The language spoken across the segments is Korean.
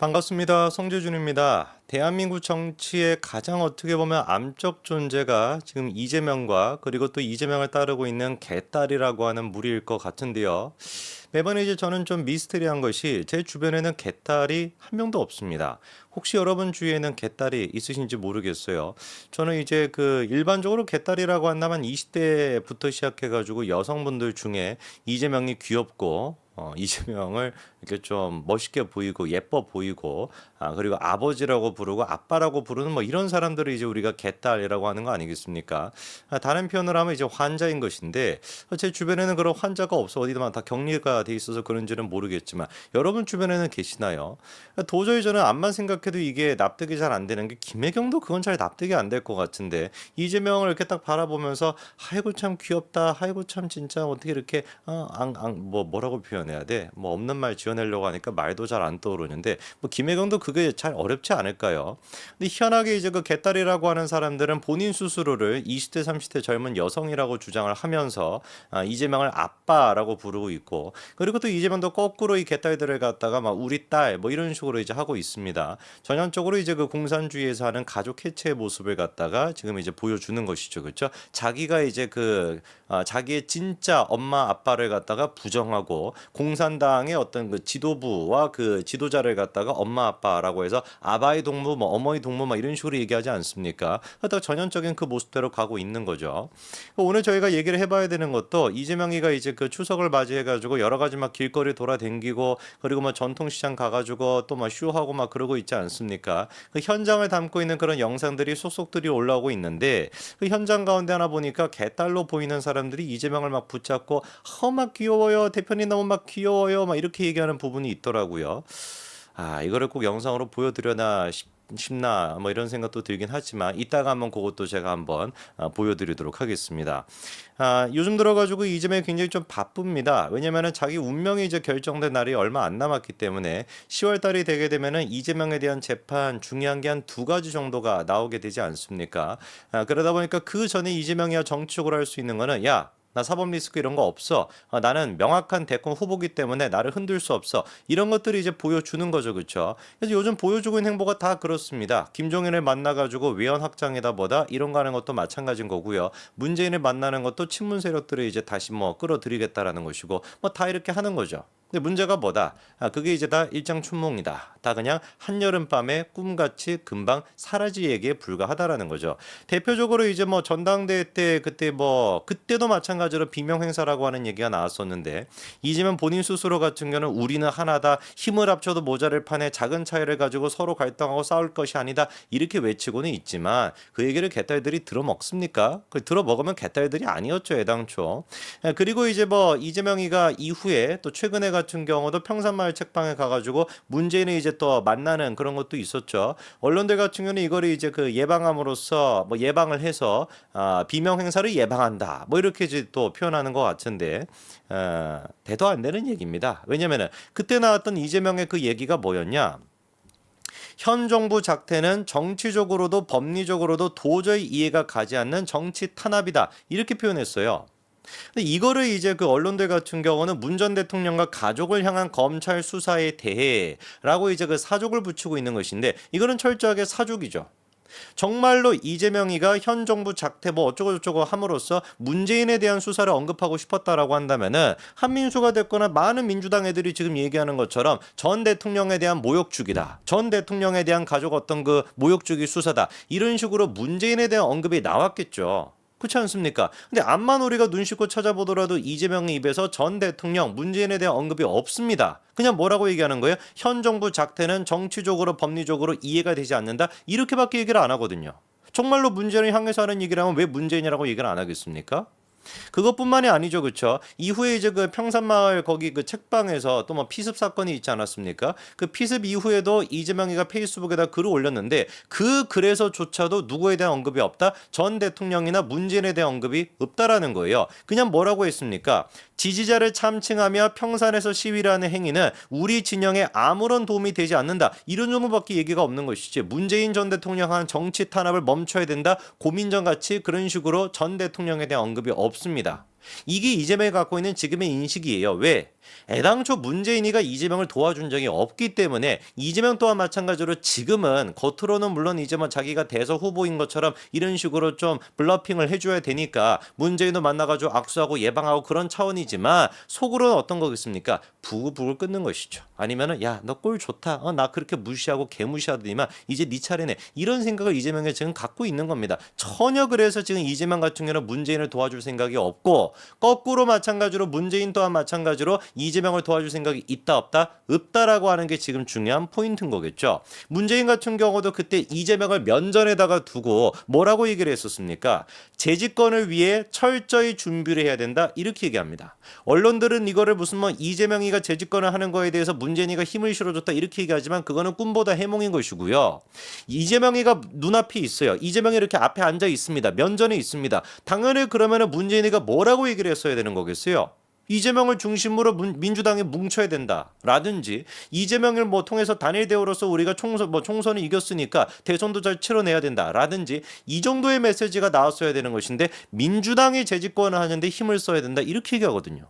반갑습니다. 성재준입니다. 대한민국 정치의 가장 어떻게 보면 암적 존재가 지금 이재명과 그리고 또 이재명을 따르고 있는 개딸이라고 하는 무리일 것 같은데요. 매번 이제 저는 좀 미스테리한 것이 제 주변에는 개딸이 한 명도 없습니다. 혹시 여러분 주위에는 개딸이 있으신지 모르겠어요. 저는 이제 그 일반적으로 개딸이라고 한다면 20대부터 시작해가지고 여성분들 중에 이재명이 귀엽고 어, 이재명을 이렇게 좀 멋있게 보이고 예뻐 보이고 아 그리고 아버지라고 부르고 아빠라고 부르는 뭐 이런 사람들을 이제 우리가 개딸이라고 하는 거 아니겠습니까? 아, 다른 표현을 하면 이제 환자인 것인데 어, 제 주변에는 그런 환자가 없어 어디다만 다 격리가 돼 있어서 그런지는 모르겠지만 여러분 주변에는 계시나요? 아, 도저히 저는 암만 생각해도 이게 납득이 잘 안 되는 게 김혜경도 그건 잘 납득이 안 될 것 같은데 이재명을 이렇게 딱 바라보면서 아이고 참 귀엽다 아이고 참 진짜 어떻게 이렇게 어, 앙, 앙, 뭐 뭐라고 표현 해야 돼? 뭐 없는 말 지어내려고 하니까 말도 잘 안 떠오르는데 뭐 김혜경도 그게 잘 어렵지 않을까요? 근데 희한하게 이제 그 개딸이라고 하는 사람들은 본인 스스로를 20대 30대 젊은 여성이라고 주장을 하면서 아, 이재명을 아빠라고 부르고 있고 그리고 또 이재명도 거꾸로 이 개딸들을 갖다가 막 우리 딸 뭐 이런 식으로 이제 하고 있습니다. 전형적으로 이제 그 공산주의에서 하는 가족 해체의 모습을 갖다가 지금 이제 보여주는 것이죠, 그렇죠? 자기가 이제 그 아, 자기의 진짜 엄마 아빠를 갖다가 부정하고 공산당의 어떤 그 지도부와 그 지도자를 갖다가 엄마 아빠라고 해서 아바이 동무 뭐 어머니 동무 막 이런 식으로 얘기하지 않습니까? 하다 전형적인 그 모습대로 가고 있는 거죠. 오늘 저희가 얘기를 해봐야 되는 것도 이재명이가 이제 그 추석을 맞이해가지고 여러 가지 막 길거리 돌아댕기고 그리고 뭐 전통시장 가가지고 또 막 쇼하고 막 그러고 있지 않습니까? 그 현장을 담고 있는 그런 영상들이 속속들이 올라오고 있는데 그 현장 가운데 하나 보니까 개딸로 보이는 사람들이 이재명을 막 붙잡고 허막 귀여워요 대표님 너무 막 귀여워요 막 이렇게 얘기하는 부분이 있더라고요. 아 이거를 꼭 영상으로 보여드려나 싶. 싶나 뭐 이런 생각도 들긴 하지만 이따가 한번 그것도 제가 한번 아, 보여드리도록 하겠습니다. 아, 요즘 들어가지고 이재명이 굉장히 좀 바쁩니다. 왜냐면은 자기 운명이 이제 결정된 날이 얼마 안 남았기 때문에 10월 달이 되게 되면은 이재명에 대한 재판 중요한 게 한 두 가지 정도가 나오게 되지 않습니까? 아, 그러다 보니까 그 전에 이재명이야 정치적으로 할수 있는 거는 야 나 사법 리스크 이런 거 없어. 어, 나는 명확한 대권 후보기 때문에 나를 흔들 수 없어. 이런 것들이 이제 보여주는 거죠, 그렇죠? 그래서 요즘 보여주고 있는 행보가 다 그렇습니다. 김종인을 만나가지고 외연 확장이다 보다 이런 거 하는 것도 마찬가지인 거고요. 문재인을 만나는 것도 친문 세력들을 이제 다시 뭐 끌어들이겠다라는 것이고 뭐 다 이렇게 하는 거죠. 근데 문제가 뭐다? 아, 그게 이제 다 일장춘몽이다. 다 그냥 한여름 밤에 꿈같이 금방 사라지에게 불과하다라는 거죠. 대표적으로 이제 뭐 전당대회 때 그때 뭐 그때도 마찬가지로 비명 행사라고 하는 얘기가 나왔었는데 이재명 본인 스스로 같은 경우는 우리는 하나다. 힘을 합쳐도 모자를 판에 작은 차이를 가지고 서로 갈등하고 싸울 것이 아니다. 이렇게 외치고는 있지만 그 얘기를 개딸들이 들어먹습니까? 그 들어먹으면 개딸들이 아니었죠 애당초. 예, 그리고 이제 뭐 이재명이가 이후에 또 최근에 같은 경우도 평산마을 책방에 가가지고 문재인을 이제 또 만나는 그런 것도 있었죠. 언론들 같은 경우는 이거를 이제 그 예방함으로써 뭐 예방을 해서 아, 비명 행사를 예방한다. 뭐 이렇게 이제 또 표현하는 것 같은데 어, 대도 안 되는 얘기입니다. 왜냐면은 그때 나왔던 이재명의 그 얘기가 뭐였냐? 현 정부 작태는 정치적으로도 법리적으로도 도저히 이해가 가지 않는 정치 탄압이다. 이렇게 표현했어요. 근데 이거를 이제 그 언론들 같은 경우는 문 전 대통령과 가족을 향한 검찰 수사에 대해라고 이제 그 사족을 붙이고 있는 것인데 이거는 철저하게 사족이죠. 정말로 이재명이가 현 정부 작태 뭐 어쩌고 저쩌고 함으로써 문재인에 대한 수사를 언급하고 싶었다라고 한다면은 한민수가 됐거나 많은 민주당 애들이 지금 얘기하는 것처럼 전 대통령에 대한 모욕주기다. 전 대통령에 대한 가족 어떤 그 모욕주기 수사다. 이런 식으로 문재인에 대한 언급이 나왔겠죠. 그렇지 않습니까? 근데 암만 우리가 눈 씻고 찾아보더라도 이재명의 입에서 전 대통령 문재인에 대한 언급이 없습니다. 그냥 뭐라고 얘기하는 거예요? 현 정부 작태는 정치적으로 법리적으로 이해가 되지 않는다. 이렇게밖에 얘기를 안 하거든요. 정말로 문재인을 향해서 하는 얘기라면 왜 문재인이라고 얘기를 안 하겠습니까? 그것뿐만이 아니죠, 그렇죠? 이후에 이제 그 평산마을 거기 그 책방에서 또 뭐 피습 사건이 있지 않았습니까? 그 피습 이후에도 이재명이가 페이스북에다 글을 올렸는데 그 글에서조차도 누구에 대한 언급이 없다. 전 대통령이나 문재인에 대한 언급이 없다라는 거예요. 그냥 뭐라고 했습니까? 지지자를 참칭하며 평산에서 시위를 하는 행위는 우리 진영에 아무런 도움이 되지 않는다. 이런 정도밖에 얘기가 없는 것이지. 문재인 전 대통령 한 정치 탄압을 멈춰야 된다. 고민정 같이 그런 식으로 전 대통령에 대한 언급이 없 습니다. 이게 이재명이 갖고 있는 지금의 인식이에요. 왜? 애당초 문재인이가 이재명을 도와준 적이 없기 때문에 이재명 또한 마찬가지로 지금은 겉으로는 물론 이제 뭐 자기가 대서 후보인 것처럼 이런 식으로 좀 블러핑을 해줘야 되니까 문재인도 만나가지고 악수하고 예방하고 그런 차원이지만 속으로는 어떤 거겠습니까? 부글부글 끓는 것이죠. 아니면은 야 너 꼴 좋다. 어, 나 그렇게 무시하고 개무시하더니만 이제 네 차례네. 이런 생각을 이재명이 지금 갖고 있는 겁니다. 전혀 그래서 지금 이재명 같은 경우는 문재인을 도와줄 생각이 없고 거꾸로 마찬가지로 문재인 또한 마찬가지로 이재명을 도와줄 생각이 있다 없다 없다라고 하는 게 지금 중요한 포인트인 거겠죠. 문재인 같은 경우도 그때 이재명을 면전에다가 두고 뭐라고 얘기를 했었습니까? 재집권을 위해 철저히 준비를 해야 된다 이렇게 얘기합니다. 언론들은 이거를 무슨 뭐 이재명이가 재집권을 하는 거에 대해서 문재인이가 힘을 실어줬다 이렇게 얘기하지만 그거는 꿈보다 해몽인 것이고요. 이재명이가 눈앞에 있어요. 이재명이 이렇게 앞에 앉아 있습니다. 면전에 있습니다. 당연히 그러면은 문재인이가 뭐라고 얘기를 했어야 되는 거겠어요? 이재명을 중심으로 문- 민주당이 뭉쳐야 된다라든지 이재명을 뭐 통해서 단일 대우로서 우리가 총선 뭐 총선을 이겼으니까 대선도 잘 치러내야 된다라든지 이 정도의 메시지가 나왔어야 되는 것인데 민주당이 재집권을 하는데 힘을 써야 된다 이렇게 얘기하거든요.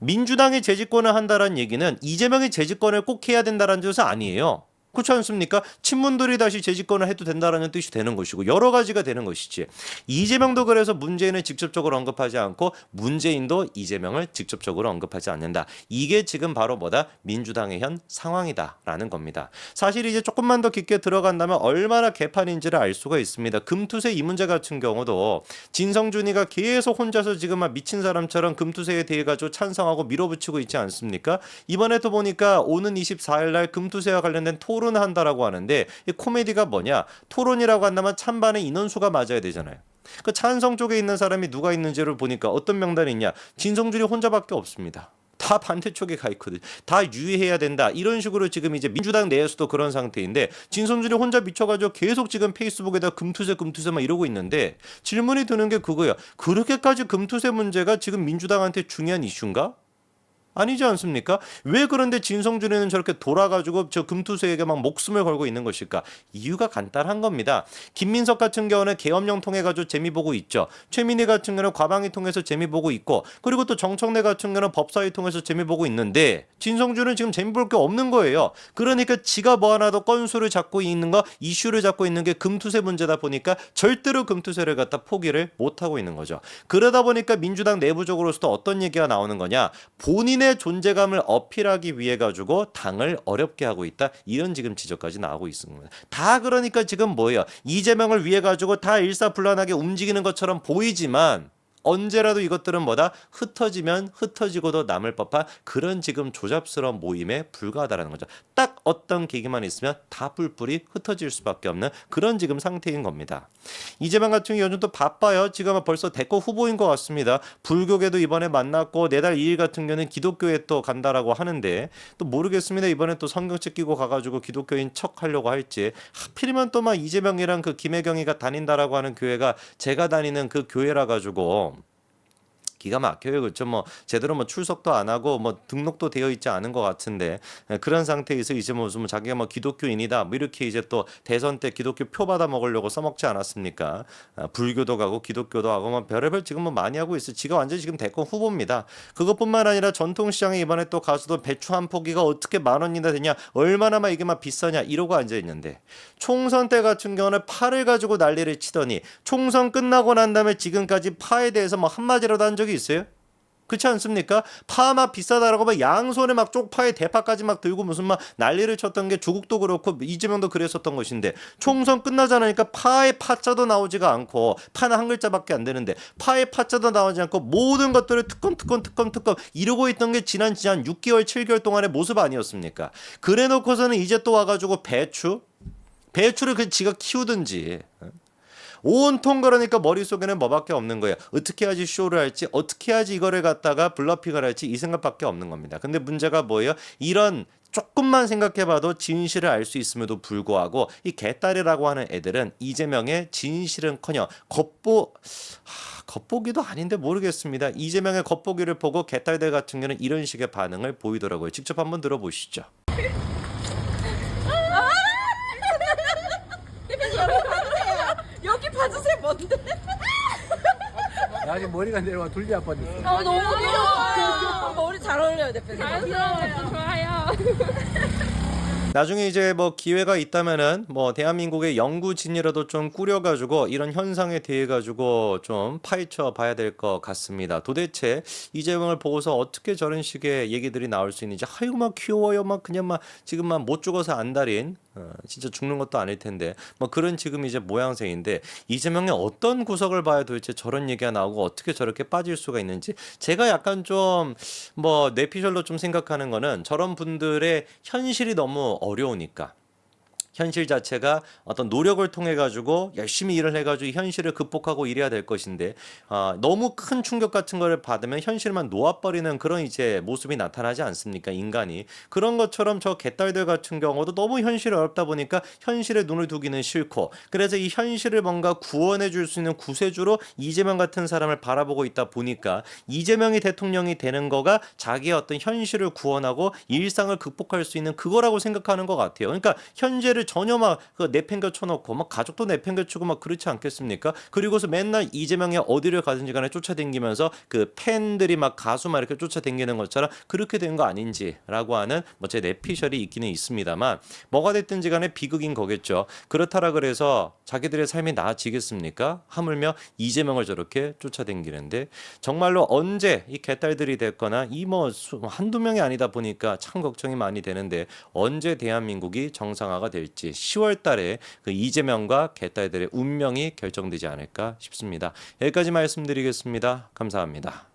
민주당이 재집권을 한다라는 얘기는 이재명이 재집권을 꼭 해야 된다라는 뜻은 아니에요. 그렇지 않습니까? 친문들이 다시 재집권을 해도 된다라는 뜻이 되는 것이고 여러 가지가 되는 것이지. 이재명도 그래서 문재인을 직접적으로 언급하지 않고 문재인도 이재명을 직접적으로 언급하지 않는다. 이게 지금 바로 뭐다? 민주당의 현 상황이다라는 겁니다. 사실 이제 조금만 더 깊게 들어간다면 얼마나 개판인지를 알 수가 있습니다. 금투세 이 문제 같은 경우도 진성준이가 계속 혼자서 지금 막 미친 사람처럼 금투세에 대해 가지고 찬성하고 밀어붙이고 있지 않습니까? 이번에 또 보니까 오는 24일 날 금투세와 관련된 토론 을 한다라고 하는데 이 코미디가 뭐냐? 토론이라고 한다면 찬반의 인원수가 맞아야 되잖아요. 그 찬성 쪽에 있는 사람이 누가 있는지를 보니까 어떤 명단이 있냐? 진성준이 혼자밖에 없습니다. 다 반대 쪽에 가 있거든. 다 유의해야 된다. 이런 식으로 지금 이제 민주당 내에서도 그런 상태인데 진성준이 혼자 미쳐가지고 계속 지금 페이스북에다 금투세 금투세 막 이러고 있는데 질문이 드는 게 그거야. 그렇게까지 금투세 문제가 지금 민주당한테 중요한 이슈인가? 아니지 않습니까? 왜 그런데 진성준이는 저렇게 돌아가지고 저 금투세에게 막 목숨을 걸고 있는 것일까? 이유가 간단한 겁니다. 김민석 같은 경우는 계엄령 통해 가지고 재미 보고 있죠. 최민희 같은 경우는 과방위 통해서 재미 보고 있고 그리고 또 정청래 같은 경우는 법사위 통해서 재미 보고 있는데 진성준은 지금 재미 볼 게 없는 거예요. 그러니까 지가 뭐 하나 더 건수를 잡고 있는 거 이슈를 잡고 있는 게 금투세 문제다 보니까 절대로 금투세를 갖다 포기를 못 하고 있는 거죠. 그러다 보니까 민주당 내부적으로서도 어떤 얘기가 나오는 거냐? 본인 의 존재감을 어필하기 위해 가지고 당을 어렵게 하고 있다. 이런 지금 지적까지 나오고 있습니다. 다 그러니까 지금 뭐예요? 이재명을 위해 가지고 다 일사불란하게 움직이는 것처럼 보이지만 언제라도 이것들은 뭐다 흩어지면 흩어지고도 남을 법한 그런 지금 조잡스러운 모임에 불과하다라는 거죠. 딱 어떤 계기만 있으면 다 뿔뿔이 흩어질 수밖에 없는 그런 지금 상태인 겁니다. 이재명 같은 경우 요즘 또 바빠요. 지금 벌써 대거 후보인 것 같습니다. 불교계도 이번에 만났고 내달 2일 같은 경우는 기독교에 또 간다라고 하는데 또 모르겠습니다. 이번에 또 성경책 끼고 가가지고 기독교인 척 하려고 할지 하필이면 또 막 이재명이랑 그 김혜경이가 다닌다라고 하는 교회가 제가 다니는 그 교회라 가지고 기가 막혀요. 그렇죠. 뭐 제대로 뭐 출석도 안 하고 뭐 등록도 되어 있지 않은 것 같은데 예, 그런 상태에서 이제 뭐 무슨 자기가 뭐 기독교인이다 뭐 이렇게 이제 또 대선 때 기독교 표 받아 먹으려고 써먹지 않았습니까? 아, 불교도 가고 기독교도 하고 뭐 별의별 지금 뭐 많이 하고 있어. 지가 완전 히 지금 대권 후보입니다. 그것뿐만 아니라 전통시장에 이번에 또 가서도 배추 한 포기가 어떻게 만 원이나 되냐 얼마나 막 이게 막 비싸냐 이러고 앉아 있는데 총선 때 같은 경우는 파를 가지고 난리를 치더니 총선 끝나고 난 다음에 지금까지 파에 대해서 뭐 한마디라도 한 적이 있어요? 그렇지 않습니까? 파막 비싸다라고 막 양손에 막 쪽파에 대파까지 막 들고 무슨 막 난리를 쳤던 게 조국도 그렇고 이재명도 그랬었던 것인데 총선 끝나자 나니까 파의 파자도 나오지가 않고 파는 한 글자밖에 안 되는데 파의 파자도 나오지 않고 모든 것들을 특검 특검 특검 특검 이러고 있던 게 지난 지난 6개월 7개월 동안의 모습 아니었습니까? 그래 놓고서는 이제 또 와가지고 배추 배추를 그 지가 키우든지 온통 그러니까 머릿속에는 뭐밖에 없는 거예요. 어떻게 해야지 쇼를 할지 어떻게 해야지 이거를 갖다가 블러핑을 할지 이 생각밖에 없는 겁니다. 근데 문제가 뭐예요? 이런 조금만 생각해봐도 진실을 알 수 있음에도 불구하고 이 개딸이라고 하는 애들은 이재명의 진실은커녕 겉보 하, 겉보기도 아닌데 모르겠습니다. 이재명의 겉보기를 보고 개딸들 같은 경우는 이런 식의 반응을 보이더라고요. 직접 한번 들어보시죠. 여기 봐주세요 뭔데? 나 지금 머리가 내려와 둘리 아빠 됐어. 아 너무 귀여워요. 머리 잘 어울려요 대표님. 자연스러워요. 좋아요. 나중에 이제 뭐 기회가 있다면은 뭐 대한민국의 연구진이라도 좀 꾸려가지고 이런 현상에 대해 가지고 좀 파헤쳐 봐야 될 것 같습니다. 도대체 이재명을 보고서 어떻게 저런 식의 얘기들이 나올 수 있는지 아이고 막 귀여워요 막 그냥 막 지금 막 못 죽어서 안달인 어, 진짜 죽는 것도 아닐 텐데. 뭐 그런 지금 이제 모양새인데 이재명의 어떤 구석을 봐야 도대체 저런 얘기가 나오고 어떻게 저렇게 빠질 수가 있는지 제가 약간 좀뭐 뇌피셜로 좀 생각하는 거는 저런 분들의 현실이 너무 어려우니까 현실 자체가 어떤 노력을 통해 가지고 열심히 일을 해 가지고 현실을 극복하고 이래야 될 것인데 아, 너무 큰 충격 같은 거를 받으면 현실만 놓아버리는 그런 이제 모습이 나타나지 않습니까 인간이 그런 것처럼 저 개딸들 같은 경우도 너무 현실이 어렵다 보니까 현실에 눈을 두기는 싫고 그래서 이 현실을 뭔가 구원해 줄 수 있는 구세주로 이재명 같은 사람을 바라보고 있다 보니까 이재명이 대통령이 되는 거가 자기의 어떤 현실을 구원하고 일상을 극복할 수 있는 그거라고 생각하는 것 같아요. 그러니까 현재를 전혀 막 그 내팽겨 쳐놓고 막 가족도 내팽겨 치고 막 그렇지 않겠습니까? 그리고서 맨날 이재명이 어디를 가든지 간에 쫓아다니면서 그 팬들이 막 가수 막 이렇게 쫓아다니는 것처럼 그렇게 된 거 아닌지라고 하는 뭐 제 내피셜이 있기는 있습니다만 뭐가 됐든지 간에 비극인 거겠죠. 그렇다라 그래서 자기들의 삶이 나아지겠습니까? 하물며 이재명을 저렇게 쫓아다니는데 정말로 언제 이 개딸들이 됐거나 이 뭐 한두 명이 아니다 보니까 참 걱정이 많이 되는데 언제 대한민국이 정상화가 될지 10월 달에 그 이재명과 개딸들의 운명이 결정되지 않을까 싶습니다. 여기까지 말씀드리겠습니다. 감사합니다.